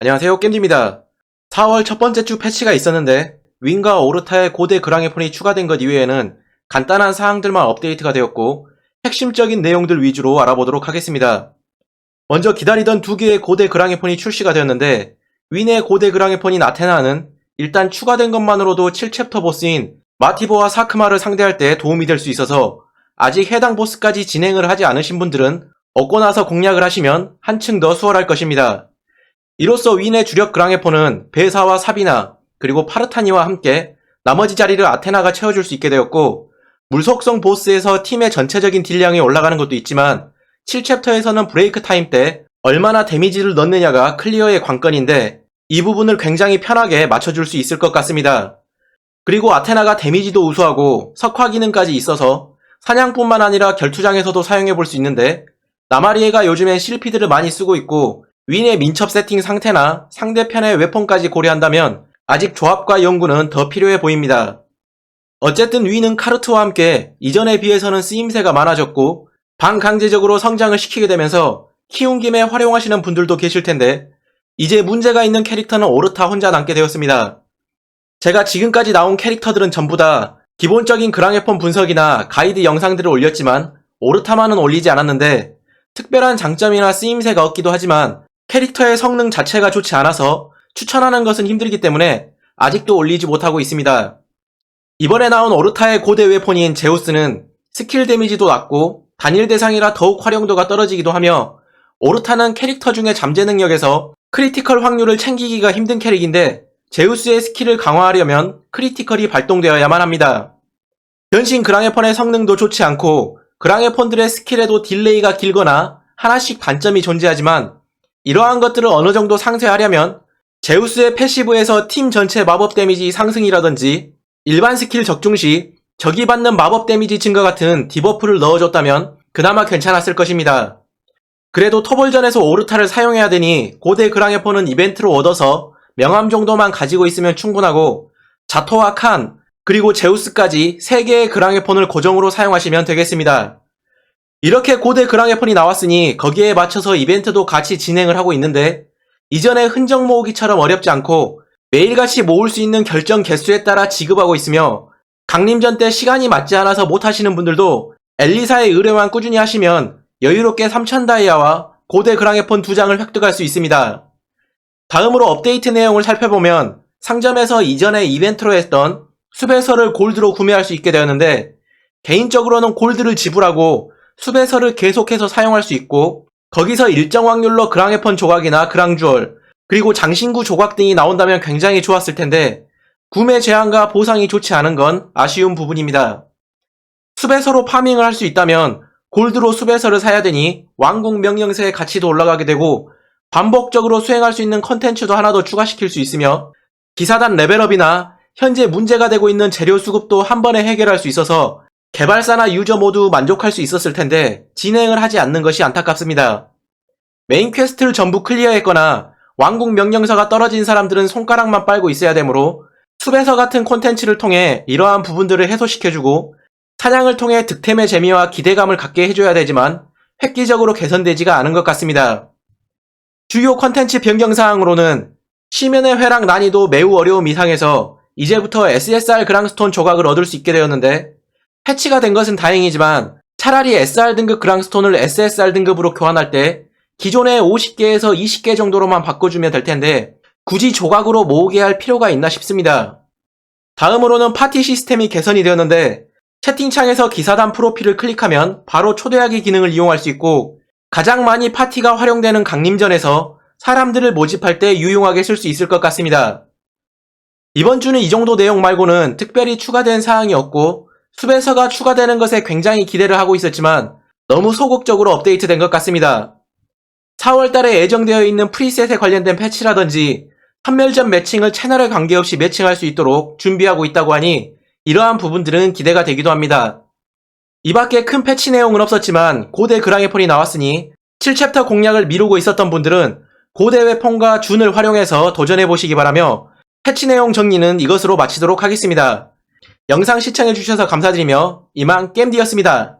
안녕하세요 겜디입니다. 4월 첫 번째 주 패치가 있었는데 윈과 오르타의 고대 그랑의폰이 추가된 것 이외에는 간단한 사항들만 업데이트가 되었고 핵심적인 내용들 위주로 알아보도록 하겠습니다. 먼저 기다리던 두 개의 고대 그랑의폰이 출시가 되었는데 윈의 고대 그랑의폰인 아테나는 일단 추가된 것만으로도 7챕터 보스인 마티보와 사크마를 상대할 때 도움이 될 수 있어서 아직 해당 보스까지 진행을 하지 않으신 분들은 얻고 나서 공략을 하시면 한층 더 수월할 것입니다. 이로써 윈의 주력 그랑에포는 베사와 사비나 그리고 파르타니와 함께 나머지 자리를 아테나가 채워줄 수 있게 되었고 물속성 보스에서 팀의 전체적인 딜량이 올라가는 것도 있지만 7챕터에서는 브레이크 타임 때 얼마나 데미지를 넣느냐가 클리어의 관건인데 이 부분을 굉장히 편하게 맞춰줄 수 있을 것 같습니다. 그리고 아테나가 데미지도 우수하고 석화 기능까지 있어서 사냥뿐만 아니라 결투장에서도 사용해 볼 수 있는데 나마리에가 요즘엔 실피드를 많이 쓰고 있고 윈의 민첩 세팅 상태나 상대편의 웨폰까지 고려한다면 아직 조합과 연구는 더 필요해 보입니다. 어쨌든 윈은 카르트와 함께 이전에 비해서는 쓰임새가 많아졌고 반강제적으로 성장을 시키게 되면서 키운 김에 활용하시는 분들도 계실 텐데 이제 문제가 있는 캐릭터는 오르타 혼자 남게 되었습니다. 제가 지금까지 나온 캐릭터들은 전부 다 기본적인 그랑에폰 분석이나 가이드 영상들을 올렸지만 오르타만은 올리지 않았는데 특별한 장점이나 쓰임새가 없기도 하지만 캐릭터의 성능 자체가 좋지 않아서 추천하는 것은 힘들기 때문에 아직도 올리지 못하고 있습니다. 이번에 나온 오르타의 고대 웨폰인 제우스는 스킬 데미지도 낮고 단일 대상이라 더욱 활용도가 떨어지기도 하며 오르타는 캐릭터 중에 잠재 능력에서 크리티컬 확률을 챙기기가 힘든 캐릭인데 제우스의 스킬을 강화하려면 크리티컬이 발동되어야만 합니다. 변신 그랑에폰의 성능도 좋지 않고 그랑에폰들의 스킬에도 딜레이가 길거나 하나씩 단점이 존재하지만 이러한 것들을 어느 정도 상쇄하려면 제우스의 패시브에서 팀 전체 마법 데미지 상승이라든지 일반 스킬 적중 시 적이 받는 마법 데미지 증가 같은 디버프를 넣어줬다면 그나마 괜찮았을 것입니다. 그래도 토벌전에서 오르타를 사용해야 되니 고대 그랑에폰은 이벤트로 얻어서 명함 정도만 가지고 있으면 충분하고 자토와 칸 그리고 제우스까지 3개의 그랑에폰을 고정으로 사용하시면 되겠습니다. 이렇게 고대 그랑에폰이 나왔으니 거기에 맞춰서 이벤트도 같이 진행을 하고 있는데 이전의 흔적 모으기처럼 어렵지 않고 매일같이 모을 수 있는 결정 개수에 따라 지급하고 있으며 강림전 때 시간이 맞지 않아서 못 하시는 분들도 엘리사의 의뢰만 꾸준히 하시면 여유롭게 3000 다이아와 고대 그랑에폰 두 장을 획득할 수 있습니다. 다음으로 업데이트 내용을 살펴보면 상점에서 이전에 이벤트로 했던 수배서를 골드로 구매할 수 있게 되었는데 개인적으로는 골드를 지불하고 수배서를 계속해서 사용할 수 있고 거기서 일정 확률로 그랑에폰 조각이나 그랑주얼 그리고 장신구 조각 등이 나온다면 굉장히 좋았을 텐데 구매 제한과 보상이 좋지 않은 건 아쉬운 부분입니다. 수배서로 파밍을 할 수 있다면 골드로 수배서를 사야 되니 왕국 명령세의 가치도 올라가게 되고 반복적으로 수행할 수 있는 컨텐츠도 하나 더 추가시킬 수 있으며 기사단 레벨업이나 현재 문제가 되고 있는 재료 수급도 한 번에 해결할 수 있어서 개발사나 유저 모두 만족할 수 있었을 텐데 진행을 하지 않는 것이 안타깝습니다. 메인 퀘스트를 전부 클리어했거나 왕국 명령서가 떨어진 사람들은 손가락만 빨고 있어야 되므로 수배서 같은 콘텐츠를 통해 이러한 부분들을 해소시켜주고 사냥을 통해 득템의 재미와 기대감을 갖게 해줘야 되지만 획기적으로 개선되지가 않은 것 같습니다. 주요 컨텐츠 변경 사항으로는 시면의 회랑 난이도 매우 어려움 이상에서 이제부터 SSR 그랑스톤 조각을 얻을 수 있게 되었는데 패치가 된 것은 다행이지만 차라리 SR 등급 그랑스톤을 SSR 등급으로 교환할 때 기존의 50개에서 20개 정도로만 바꿔주면 될 텐데 굳이 조각으로 모으게 할 필요가 있나 싶습니다. 다음으로는 파티 시스템이 개선이 되었는데 채팅창에서 기사단 프로필을 클릭하면 바로 초대하기 기능을 이용할 수 있고 가장 많이 파티가 활용되는 강림전에서 사람들을 모집할 때 유용하게 쓸 수 있을 것 같습니다. 이번 주는 이 정도 내용 말고는 특별히 추가된 사항이 없고 수배서가 추가되는 것에 굉장히 기대를 하고 있었지만 너무 소극적으로 업데이트된 것 같습니다. 4월 달에 예정되어 있는 프리셋에 관련된 패치라든지 판멸전 매칭을 채널에 관계없이 매칭할 수 있도록 준비하고 있다고 하니 이러한 부분들은 기대가 되기도 합니다. 이 밖에 큰 패치 내용은 없었지만 고대 그랑의폰이 나왔으니 7챕터 공략을 미루고 있었던 분들은 고대 웨폰과 준을 활용해서 도전해보시기 바라며 패치 내용 정리는 이것으로 마치도록 하겠습니다. 영상 시청해주셔서 감사드리며 이만 겜디였습니다.